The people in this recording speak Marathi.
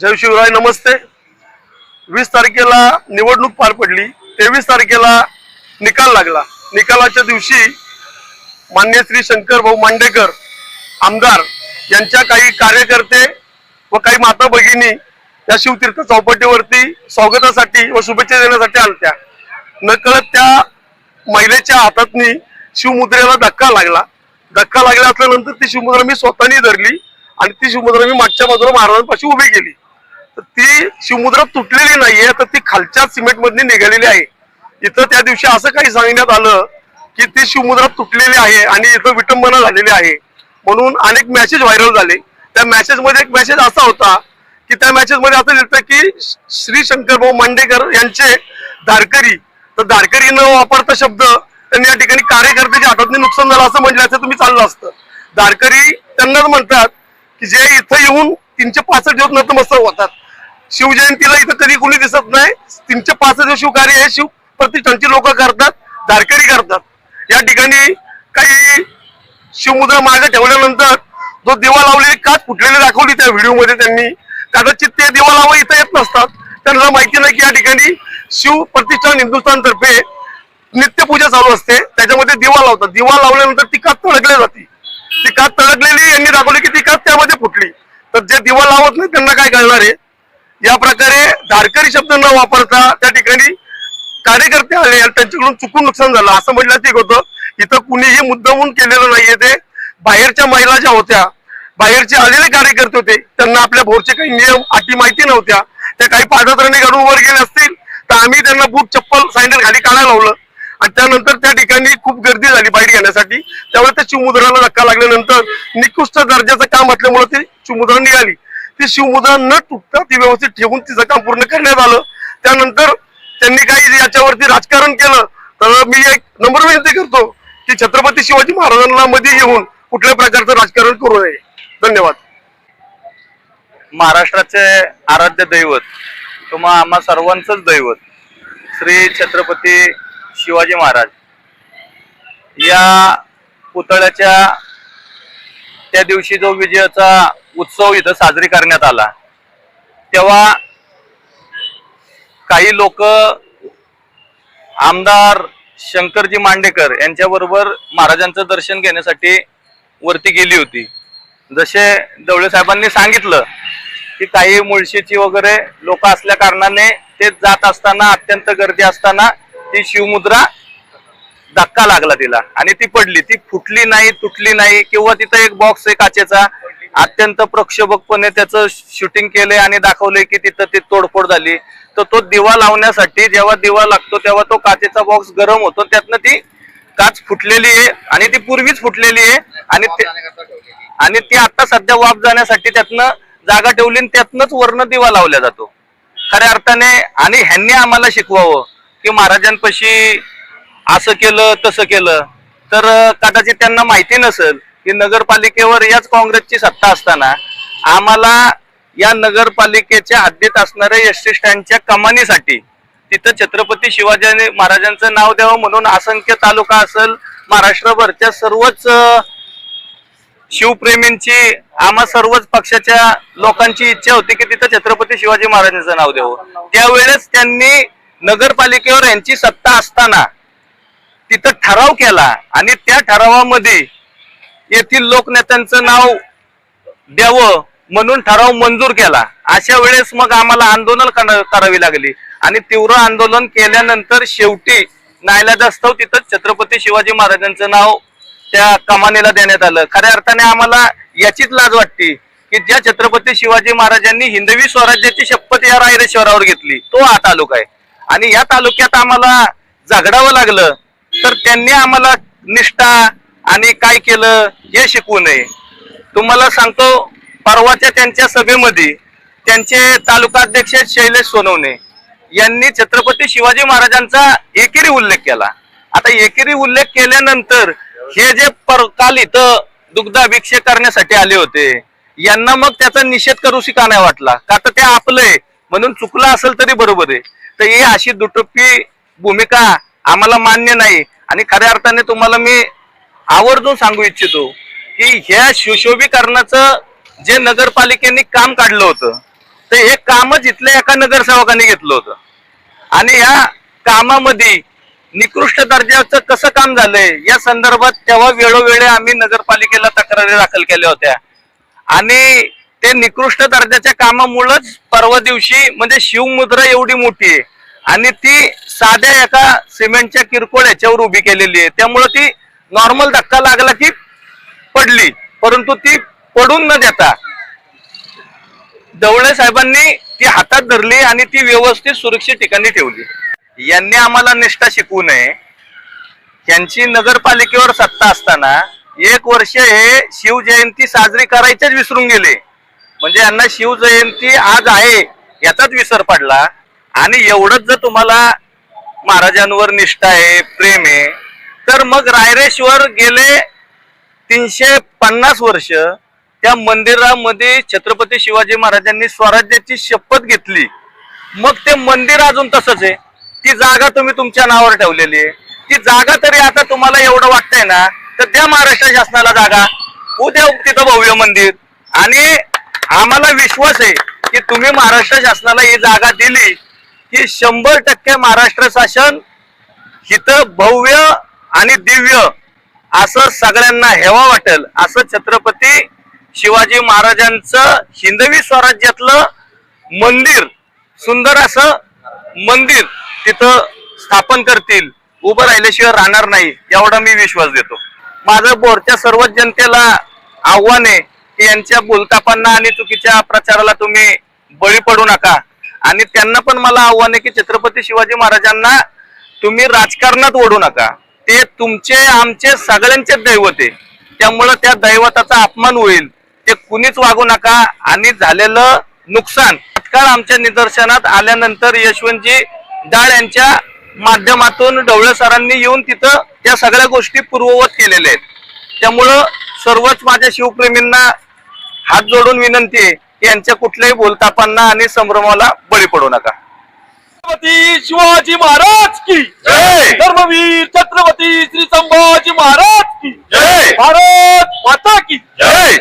जय शिवराय नमस्ते. वीस तारखेला निवडणूक पार पडली. तेवीस तारखेला निकाल लागला. निकालाच्या दिवशी मान्य श्री शंकर भाऊ मांडेकर आमदार यांच्या काही कार्यकर्ते व काही माता भगिनी या शिवतीर्थ चौपाटीवरती स्वागतासाठी व शुभेच्छा देण्यासाठी आलत्या. नकळत त्या महिलेच्या हातातनी शिवमुद्रेला धक्का लागला. धक्का लागला असल्यानंतर ती शिवमुद्रा मी स्वतःनी धरली आणि ती शिवमुद्रा मी मागच्या बाजूला महाराजांपाशी उभी केली. ती शिवमुद्रा तुटलेली नाहीये तर ती खालच्या सिमेंट मधली निघालेली आहे. इथं त्या दिवशी असं काही सांगण्यात आलं की ती शिवमुद्रा तुटलेली आहे आणि इथं विटंबना झालेली आहे. म्हणून अनेक मॅसेज व्हायरल झाले. त्या मॅसेजमध्ये एक मेसेज असा होता की त्या मॅसेजमध्ये असं लिहितं की श्री शंकरभाऊ मांडेकर यांचे धारकरी तर धारकरी न वापरता शब्द त्यांनी या ठिकाणी कार्यकर्त्याच्या हातात नुकसान झालं असं म्हटलं असं तुम्ही चाललं असतं. धारकरी त्यांनाच म्हणतात की जे इथं येऊन तीनशे पासष्ट दिवस नतमस्तक होतात. शिवजयंतीला इथं कधी कोणी दिसत नाही. तीनशे पासष्ट दिवस शिवकार्य हे शिव प्रतिष्ठानची लोक करतात धारकरी करतात. या ठिकाणी काही शिवमुद्रा मागे ठेवल्यानंतर जो दिवा लावलेली काच फुटलेली दाखवली त्या व्हिडिओमध्ये त्यांनी. कदाचित ते दिवा लावा इथं येत नसतात. त्यांना माहिती नाही की या ठिकाणी शिव प्रतिष्ठान हिंदुस्थान तर्फे नित्यपूजा चालू असते. त्याच्यामध्ये दिवा लावतात. दिवा लावल्यानंतर ती काच तळकली जाते. ती काच तळकलेली यांनी दाखवली की ती काच त्यामध्ये फुटली. तर जे दिवा लावत नाही त्यांना काय कळणार आहे? या प्रकारे धारकरी शब्द न वापरता त्या ठिकाणी कार्यकर्ते आले त्यांच्याकडून चुकून नुकसान झालं. असं म्हटलं ठीक होतं. इथं कुणीही मुद्दामून केलेलं नाहीये ते. बाहेरच्या महिला ज्या होत्या बाहेरचे आलेले कार्यकर्ते होते त्यांना आपल्या भोरचे काही नियम अटी माहिती नव्हत्या. त्या काही पादत्राने घडून वर गेले असतील तर आम्ही त्यांना बूट चप्पल सँडल खाली काढायला लावलं. आणि त्यानंतर त्या ठिकाणी खूप गर्दी झाली बाईट घेण्यासाठी. त्यामुळे त्या चिमुद्राला धक्का लागल्यानंतर निकृष्ट दर्जाचं काम असल्यामुळे ती चिमुद्रा निघाली. ती शिवमुद्रा न तुटता ती व्यवस्थित ठेवून तिचं काम पूर्ण करण्यात आलं. त्यानंतर त्यांनी काही याच्यावरती राजकारण केलं. तर मी एक नंबर विनंती करतो की छत्रपती शिवाजी महाराजांना मध्ये येऊन कुठल्या प्रकारचं राजकारण करू नये. धन्यवाद. महाराष्ट्राचे आराध्य दैवत किंवा आम्हा सर्वांचंच दैवत श्री छत्रपती शिवाजी महाराज या पुतळ्याच्या त्या दिवशी जो विजयाचा उत्सव इथं साजरी करण्यात आला. तेव्हा काही लोक आमदार शंकरजी मांडेकर यांच्याबरोबर महाराजांचं दर्शन घेण्यासाठी वरती गेली होती. जसे दवळे साहेबांनी सांगितलं की काही मुळशीची वगैरे लोक असल्या कारणाने ते जात असताना अत्यंत गर्दी असताना ती शिवमुद्रा धक्का लागला तिला. आणि ती पडली. ती फुटली नाही तुटली नाही किंवा तिथं एक बॉक्स आहे काचेचा अत्यंत प्रक्षोभकपणे त्याचं शूटिंग केलंय आणि दाखवलंय की तिथं ती तोडफोड झाली. तर तो दिवा लावण्यासाठी जेव्हा दिवा लागतो तेव्हा तो काचेचा बॉक्स गरम होतो. त्यातनं ती काच फुटलेली आहे आणि ती पूर्वीच फुटलेली आहे. आणि आणि ती आता सध्या वाफ जाण्यासाठी त्यातनं जागा ठेवली आणि त्यातनंच वर्ण दिवा लावला जातो. खऱ्या अर्थाने आणि ह्यांनी आम्हाला शिकवावं की महाराजांपाशी असं केलं तसं केलं. तर कदाचित त्यांना माहिती नसेल की नगरपालिकेवर याच काँग्रेसची सत्ता असताना आम्हाला या नगरपालिकेच्या हद्दीत असणाऱ्या एस टी स्टँडच्या कमानीसाठी तिथं छत्रपती शिवाजी महाराजांचं नाव द्यावं म्हणून असंख्य तालुका असेल महाराष्ट्रभरच्या सर्वच शिवप्रेमींची आम्हा सर्वच पक्षाच्या लोकांची इच्छा होती की तिथं छत्रपती शिवाजी महाराजांचं नाव द्यावं. त्यावेळेस त्यांनी नगरपालिकेवर यांची सत्ता असताना तिथं ठराव केला आणि त्या ठरावामध्ये येथील लोकनेत्यांचं नाव द्यावं म्हणून ठराव मंजूर केला. अशा वेळेस मग आम्हाला आंदोलन करावी लागली. आणि तीव्र आंदोलन केल्यानंतर शेवटी नायलादास्तव तिथं छत्रपती शिवाजी महाराजांचं नाव त्या कमानीला देण्यात आलं. खऱ्या अर्थाने आम्हाला याचीच लाज वाटते की ज्या छत्रपती शिवाजी महाराजांनी हिंदवी स्वराज्याची शपथ या रायरेश्वरावर घेतली. तो हा तालुका आहे. आणि या तालुक्यात आम्हाला झगडावं लागलं. तर त्यांनी आम्हाला निष्ठा आणि काय केलं हे शिकवू नये. तुम्हाला सांगतो परवाच्या त्यांच्या सभेमध्ये त्यांचे तालुका अध्यक्ष शैलेश सोनवणे यांनी छत्रपती शिवाजी महाराजांचा एकेरी उल्लेख केला. आता एकेरी उल्लेख केल्यानंतर हे जे पर काल इथं दुग्धाभिक्षेक करण्यासाठी आले होते यांना मग त्याचा निषेध करू शिका नाही वाटला? का तर ते आपलंय म्हणून चुकलं असेल तरी बरोबर आहे. तर ही अशी दुटप्पी भूमिका आम्हाला मान्य नाही. आणि खऱ्या अर्थाने तुम्हाला मी आवर्जून सांगू इच्छितो की ह्या सुशोभीकरणाचं जे नगरपालिकेने काम काढलं होतं ते हे कामच इथल्या एका नगरसेवकाने घेतलं होतं. आणि या कामामध्ये निकृष्ट दर्जाचं कसं काम झालंय या संदर्भात तेव्हा वेळोवेळी आम्ही नगरपालिकेला तक्रारी दाखल केल्या होत्या. आणि ते निकृष्ट दर्जाच्या कामामुळंच परवा दिवशी म्हणजे शिवमुद्रा एवढी मोठी आहे. आणि ती साध्या एका सिमेंटच्या किरकोळ याच्यावर उभी केलेली आहे. त्यामुळं ती नॉर्मल धक्का लागला की पडली. परंतु ती पडून न देता ढवळे साहेबांनी ती हातात धरली आणि ती व्यवस्थित सुरक्षित ठिकाणी ठेवली. यांनी आम्हाला निष्ठा शिकवू नये. यांची नगरपालिकेवर सत्ता असताना एक वर्ष हे शिवजयंती साजरी करायचेच विसरून गेले. म्हणजे यांना शिवजयंती आज आहे याचाच विसर पडला. आणि एवढंच जर तुम्हाला महाराजांवर निष्ठा आहे प्रेम आहे तर मग रायरेश्वर गेले तीनशे पन्नास वर्ष. त्या मंदिरामध्ये छत्रपती शिवाजी महाराजांनी स्वराज्याची शपथ घेतली. मग ते मंदिर अजून तसंच आहे. ती जागा तुम्ही तुमच्या नावावर ठेवलेली आहे. ती जागा तरी आता तुम्हाला एवढं वाटतंय ना तर त्या महाराष्ट्र शासनाला जागा. उद्या तिथं भव्य मंदिर. आणि आम्हाला विश्वास आहे की तुम्ही महाराष्ट्र शासनाला ही जागा दिली की शंभर टक्के महाराष्ट्र शासन इथं भव्य आणि दिव्य असं सगळ्यांना हेवा वाटेल असं छत्रपती शिवाजी महाराजांचं हिंदवी स्वराज्यातलं मंदिर सुंदर असं मंदिर तिथं स्थापन करतील. उभं राहिल्याशिवाय राहणार नाही एवढा मी विश्वास देतो. माझं बोरच्या सर्वच जनतेला आव्हान आहे की यांच्या बोलतापांना आणि चुकीच्या प्रचाराला तुम्ही बळी पडू नका. आणि त्यांना पण मला आव्हान आहे की छत्रपती शिवाजी महाराजांना तुम्ही राजकारणात ओढू नका. ते तुमचे आमचे सगळ्यांचे दैवत आहे त्यामुळं त्या दैवताचा अपमान होईल. ते कुणीच वागू नका आणि झालेलं नुकसान. तत्काळ आमच्या निदर्शनात आल्यानंतर यशवंतजी डाळ यांच्या माध्यमातून ढवळे सरांनी येऊन तिथं त्या सगळ्या गोष्टी पूर्ववत केलेल्या आहेत. त्यामुळं सर्वच माझ्या शिवप्रेमींना हात जोडून विनंती आहे की यांच्या कुठल्याही बोलतापांना आणि संभ्रमाला बळी पडू नका. छत्रपती शिवाजी महाराज की जय! धर्मवीर छत्रपती श्री संभाजी महाराज की जय! भारत माता की जय